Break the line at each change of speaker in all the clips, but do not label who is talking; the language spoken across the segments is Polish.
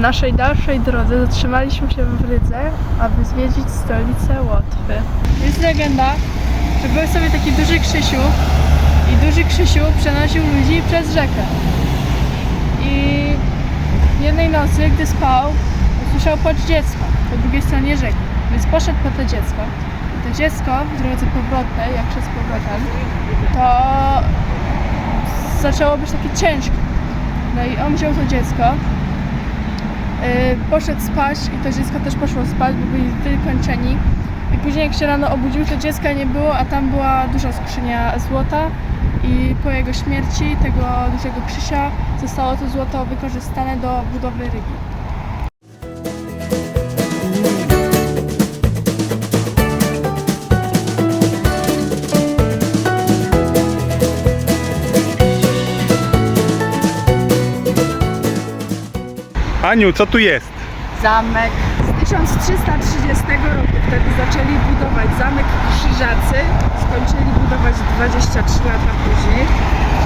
naszej dalszej drodze zatrzymaliśmy się w Rydze, aby zwiedzić stolicę Łotwy. Jest legenda, że był sobie taki duży Krzysiu i duży Krzysiu przenosił ludzi przez rzekę. I jednej nocy, gdy spał, usłyszał płacz dziecka po drugiej stronie rzeki. Więc poszedł po to dziecko. To dziecko w drodze powrotnej, jak szedł z powrotem, to zaczęło być takie ciężkie. No i on wziął to dziecko, poszedł spać i to dziecko też poszło spać, bo byli wykończeni. I później jak się rano obudził, to dziecka nie było, a tam była duża skrzynia złota i po jego śmierci tego dużego Krzysia zostało to złoto wykorzystane do budowy rygi.
Aniu, co tu jest?
zamek z 1330 roku. Wtedy zaczęli budować zamek Krzyżacy, skończyli budować 23 lata później.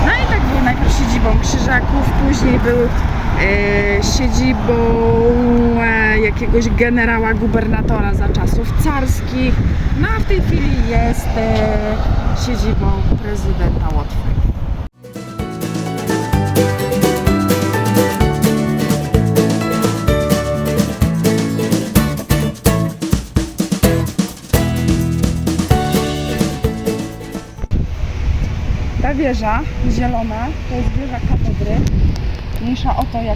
No i tak był najpierw siedzibą Krzyżaków, później był e, siedzibą e, jakiegoś generała gubernatora za czasów carskich. No a w tej chwili jest e, siedzibą prezydenta Łotwy. Wieża zielona to jest wieża katedry. Mniejsza o to, mówię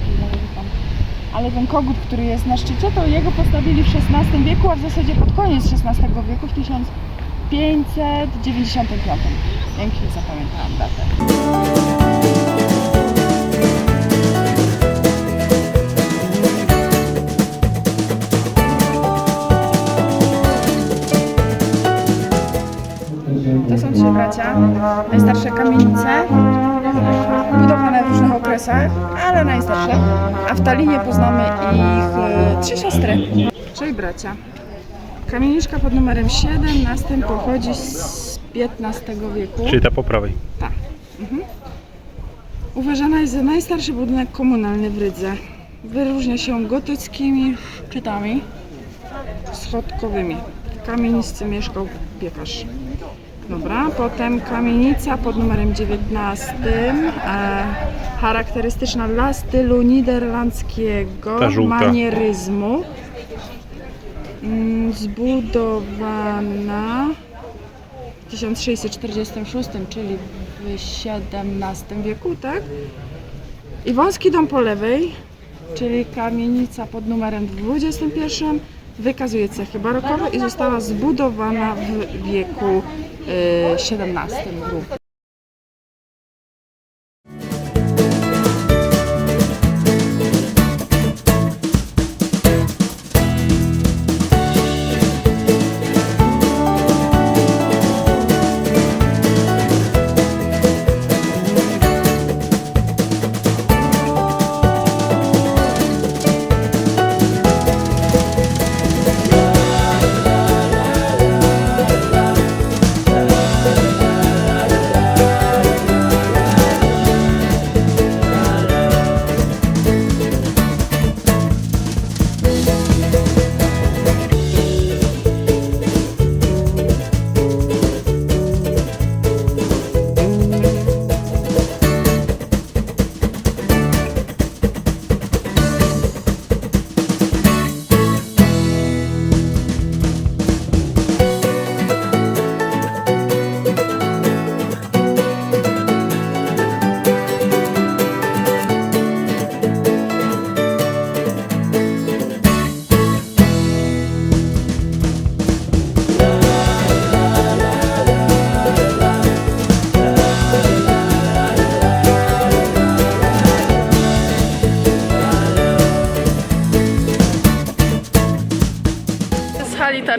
tam. Ale ten kogut, który jest na szczycie, to jego postawili w XVI wieku, a w zasadzie pod koniec XVI wieku, w 1595. Pięknie zapamiętałam datę. Ale najstarsze. A w Talinie poznamy ich e, trzy siostry. Trzej bracia. Kamieniczka pod numerem 17 pochodzi z XV wieku.
Czyli ta po prawej.
Tak. Mhm. Uważana jest za najstarszy budynek komunalny w Rydze. Wyróżnia się gotyckimi szczytami schodkowymi. W kamienicy mieszkał piekarz. Dobra, potem kamienica pod numerem 19, e, charakterystyczna dla stylu niderlandzkiego
Ta żółta.
manieryzmu. Mm, Zbudowana w 1646, czyli w XVII wieku, tak? I wąski dom po lewej, czyli kamienica pod numerem 21, wykazuje cechy barokowe i została zbudowana w wieku XVII grupy.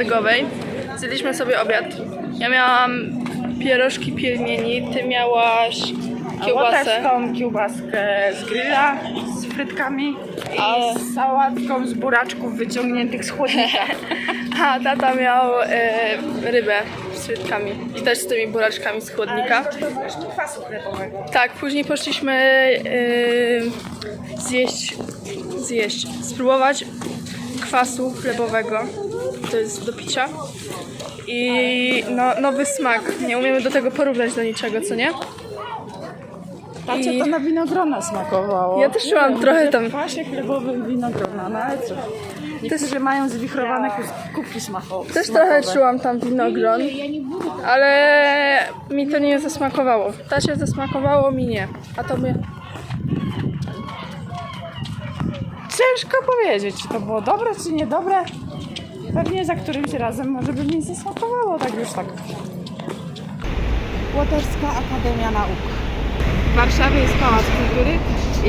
Targowej. Zjedliśmy sobie obiad. Ja miałam pierożki pielmieni, ty miałaś kiełbasę.
tą kiełbaskę z grilla z frytkami i
A-
z sałatką z buraczków wyciągniętych z chłodnika.
A tata miał e, rybę frytkami i też z tymi buraczkami z chłodnika.
kwasu chlebowego.
Tak, później poszliśmy yy, zjeść, zjeść, spróbować kwasu chlebowego. To jest do picia. I no, nowy smak. Nie umiemy do tego porównać do niczego, co nie?
Patrzcie,
I-
to na winogrona smakowało.
Ja też czułam
Nie,
trochę
mówię,
tam-
W kwasie chlebowym winogrona, no ale co? Niektórzy mają zwichrowane kubki smakowe.
Też trochę czułam tam winogron, ale mi to nie zasmakowało. Ta się zasmakowało, mi nie. A to my...
Ciężko powiedzieć, czy to było dobre, czy niedobre. Pewnie za którymś razem może by mi zasmakowało, tak już tak. Łoterska Akademia Nauk. W Warszawie jest Pałac Kultury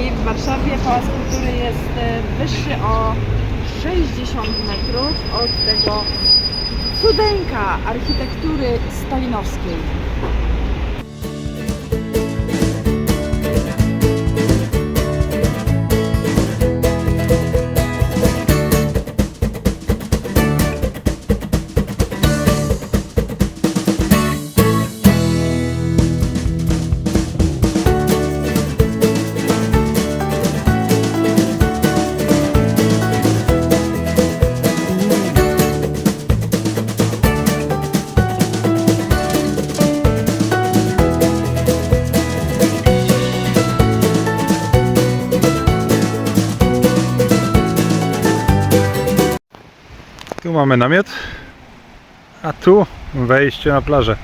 i w Warszawie Pałac Kultury jest e, wyższy o 60 metrów od tego cudeńka architektury stalinowskiej.
Tu mamy namiot, a tu wejście na plażę.